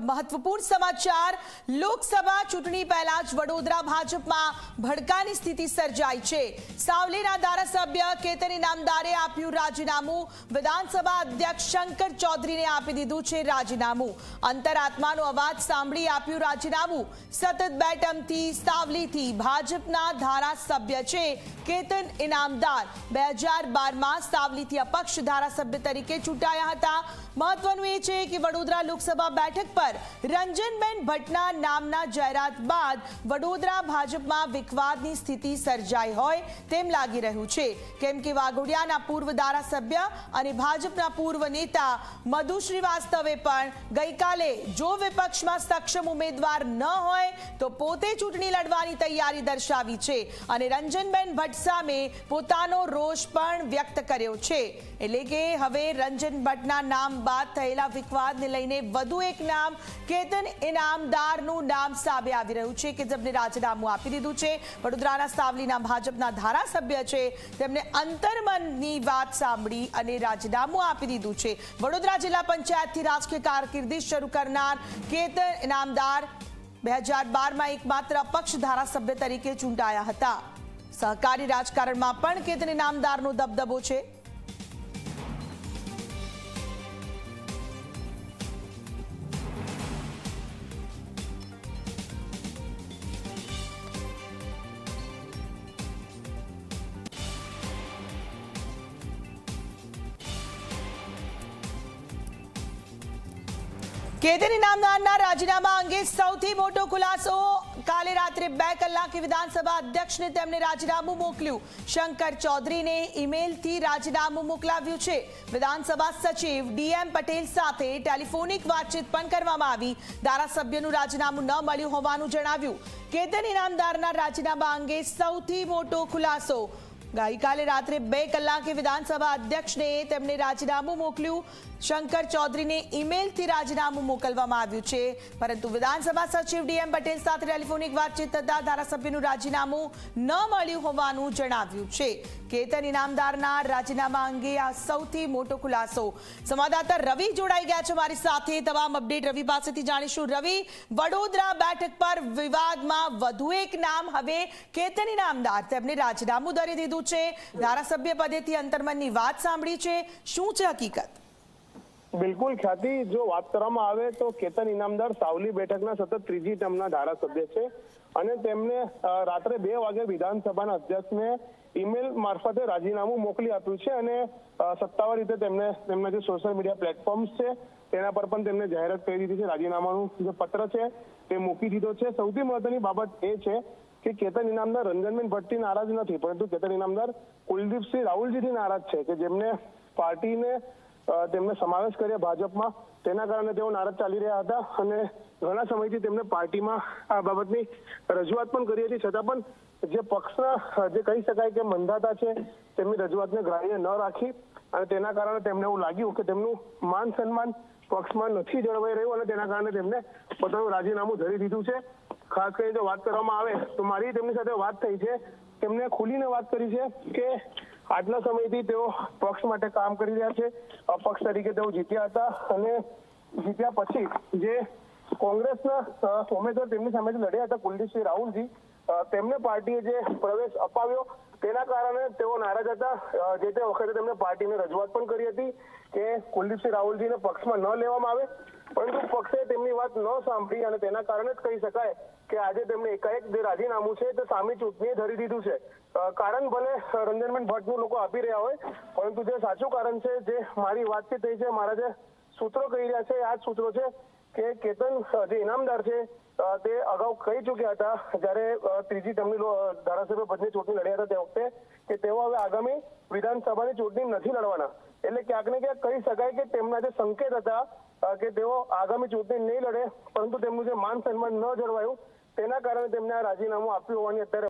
મહત્વપૂર્ણ સમાચાર. લોકસભા ચૂંટણી પહેલા જ વડોદરા ભાજપમાં ભડકાની સ્થિતિ સર્જાઈ છે. સાવલીના ધારાસભ્ય કેતન ઇનામદારે આપ્યું રાજીનામું. વિધાનસભા અધ્યક્ષ શંકર ચૌધરીને આપી દીધું છે રાજીનામું. અંતરાત્માનો અવાજ સાંભળી આપ્યું રાજીનામું. સતત બે ટર્મથી સાવલીથી ભાજપના ધારાસભ્ય છે કેતન ઇનામદાર. બે હજાર બારમાં સાવલીથી અપક્ષ ધારાસભ્ય તરીકે ચૂંટાયા હતા. મહત્વનું એ છે કે વડોદરા લોકસભા બેઠક પર રંજનબેન ભટ્ટના નામના જાહેરાત બાદ વડોદરા ભાજપમાં વિખવાદની સ્થિતિ સર્જાઈ હોય તેમ લાગી રહ્યું છે. કેમ કે વાઘોડિયાના પૂર્વ ધારાસભ્ય અને ભાજપના પૂર્વ નેતા મધુ શ્રીવાસ્તવે પણ ગઈકાલે જો વિપક્ષમાં સક્ષમ ઉમેદવાર ન હોય તો પોતે ચૂંટણી લડવાની તૈયારી દર્શાવી છે અને રંજનબેન ભટ્ટ સામે પોતાનો રોષ પણ વ્યક્ત કર્યો છે. એટલે કે હવે રંજન ભટ્ટના નામ બાદ થયેલા વિખવાદને લઈને વધુ એક નામ કેતન ઇનામદારનું નામ સામે આવી રહ્યું છે. કે જેમને રાજીનામું આપી દીધું છે. વડોદરાના સાવલીના ભાજપના ધારાસભ્ય છે. તેમને અંતર્મનની વાત સાંભળી અને રાજીનામું આપી દીધું છે. વડોદરા જિલ્લા પંચાયતથી રાજકીય કારકિર્દી શરૂ કરનાર કેતન ઇનામદાર બે હજાર બારમાં એકમાત્ર પક્ષ ધારાસભ્ય તરીકે ચૂંટાયા હતા. સહકારી રાજકારણમાં પણ કેતન ઇનામદારનો દબદબો છે. કેતન નામદારના રાજીનામા અંગે સૌથી મોટો ખુલાસો કાલે રાત્રે બે કલાકે વિધાનસભા અધ્યક્ષને તેમને રાજીનામું મોકલ્યું. શંકર ચૌધરીને ઈમેલથી રાજીનામું મોકલાવ્યું છે. વિધાનસભા સચિવ ડીએમ પટેલ સાથે ટેલિફોનિક વાતચીત પણ કરવામાં આવી. ધારાસભ્યનું રાજીનામું ન મળ્યું હોવાનું જણાવ્યું. કેતન ઇનામદારના રાજીનામા અંગે સૌથી મોટો ખુલાસો ગઈકાલે રાત્રે બે કલાકે વિધાનસભા અધ્યક્ષને તેમને રાજીનામું મોકલ્યું. શંકર ચૌધરીને ઈમેલથી રાજીનામું મોકલવામાં આવ્યું છે. પરંતુ વિધાનસભા સચિવ ડીએમ પટેલ સાથે ટેલિફોનિક વાતચીત થતા ધારાસભ્યનું રાજીનામું ન મળ્યું હોવાનું જણાવ્યું છે. કેતન ઇનામદારના રાજીનામા અંગે આ સૌથી મોટો ખુલાસો. સંવાદદાતા રવિ જોડાઈ ગયા છે મારી સાથે. તમામ અપડેટ રવિ પાસેથી જાણીશું. રવિ, વડોદરા બેઠક પર વિવાદમાં વધુ એક નામ. હવે કેતન ઇનામદાર તેમને રાજીનામું દરી દીધું છે? ધારાસભ્ય પદેથી અંતર્મનની વાત સાંભળી છે. શું છે હકીકત? બિલકુલ, ખ્યાતિ, જો વાત કરવામાં આવે તો કેતન ઇનામદાર સાવલી બેઠકના સતત ત્રીજી ટર્મના ધારાસભ્ય છે અને તેમને રાત્રે બે વાગે વિધાનસભાના અધ્યક્ષને ઈમેલ મારફતે રાજીનામું મોકલી આપ્યું છે અને સત્તાવાર રીતે તેમને, તેમના જે સોશિયલ મીડિયા પ્લેટફોર્મ્સ છે તેના પર પણ તેમને જાહેરાત કરી દીધી છે. રાજીનામાનું જે પત્ર છે તે મૂકી દીધો છે. સૌથી મહત્વની બાબત એ છે કે કેતન ઇનામદાર રંજનબેન ભટ્ટથી નારાજ નથી, પરંતુ કેતન ઇનામદાર કુલદીપસિંહ રાહુલજીથી નારાજ છે કે જેમને પાર્ટીને તેમને સમાવેશ કર્યા ભાજપમાં, તેના કારણે તેઓ નારાજ ચાલી રહ્યા હતા અને ઘણા સમયથી તેમને પાર્ટીમાં આ બાબતની રજૂઆત પણ કરી હતી. છતાં પણ જે પક્ષના, જે કહી શકાય કે મંદાતા છે, તેમની રજૂઆતને ગ્રાહ્ય ન રાખી અને તેના કારણે તેમને એવું લાગ્યું કે તેમનું માન સન્માન પક્ષમાં નથી જળવાઈ રહ્યું અને તેના કારણે તેમને પોતાનું રાજીનામું ધરી દીધું છે. ખાસ કરીને જો વાત કરવામાં આવે, તો મારી તેમની સાથે વાત થઈ છે. તેમને ખુલીને વાત કરી છે કે આટલા સમયથી તેઓ પક્ષ માટે કામ કરી રહ્યા છે. અપક્ષ તરીકે તેઓ જીત્યા હતા અને જીત્યા પછી જે કોંગ્રેસના ઉમેદવાર તેમની સામે લડ્યા હતા કુલદીપસિંહ રાહુલજી તેમને પાર્ટીએ જે પ્રવેશ અપાવ્યો તેના કારણે તેઓ નારાજ હતા. જે તે વખતે તેમણે પાર્ટીને રજૂઆત પણ કરી હતી કે કુલદીપસિંહ રાહુલજીને પક્ષમાં ન લેવામાં આવે, પરંતુ પક્ષે તેમની વાત ન સાંભળી અને તેના કારણે જ કહી શકાય કે આજે તેમણે એકાએક જે રાજીનામું છે તે સામી ચૂંટણીએ ધરી દીધું છે. કારણ ભલે રંજનબેન ભટ્ટનું લોકો આપી રહ્યા હોય, પરંતુ જે સાચું કારણ છે, જે મારી વાતચીત થઈ છે, મારા જે સૂત્રો કહી રહ્યા છે આ જ સૂત્રો છે કે કેતન જે ઇનામદાર છે તે અગાઉ કહી ચૂક્યા હતા, જ્યારે ત્રીજી તેમની ધારાસભ્ય પદની ચૂંટણી લડ્યા હતા તે વખતે, કે તેઓ હવે આગામી વિધાનસભાની ચૂંટણી નથી લડવાના. એટલે ક્યાંક ને ક્યાંક કહી શકાય કે તેમના જે સંકેત હતા કે તેઓ આગામી ચૂંટણી નહીં લડે, પરંતુ તેમનું જે માન સન્માન ન જળવાયું, તેના કારણે તેમને આ રાજીનામું આપ્યું હોવાની અત્યારે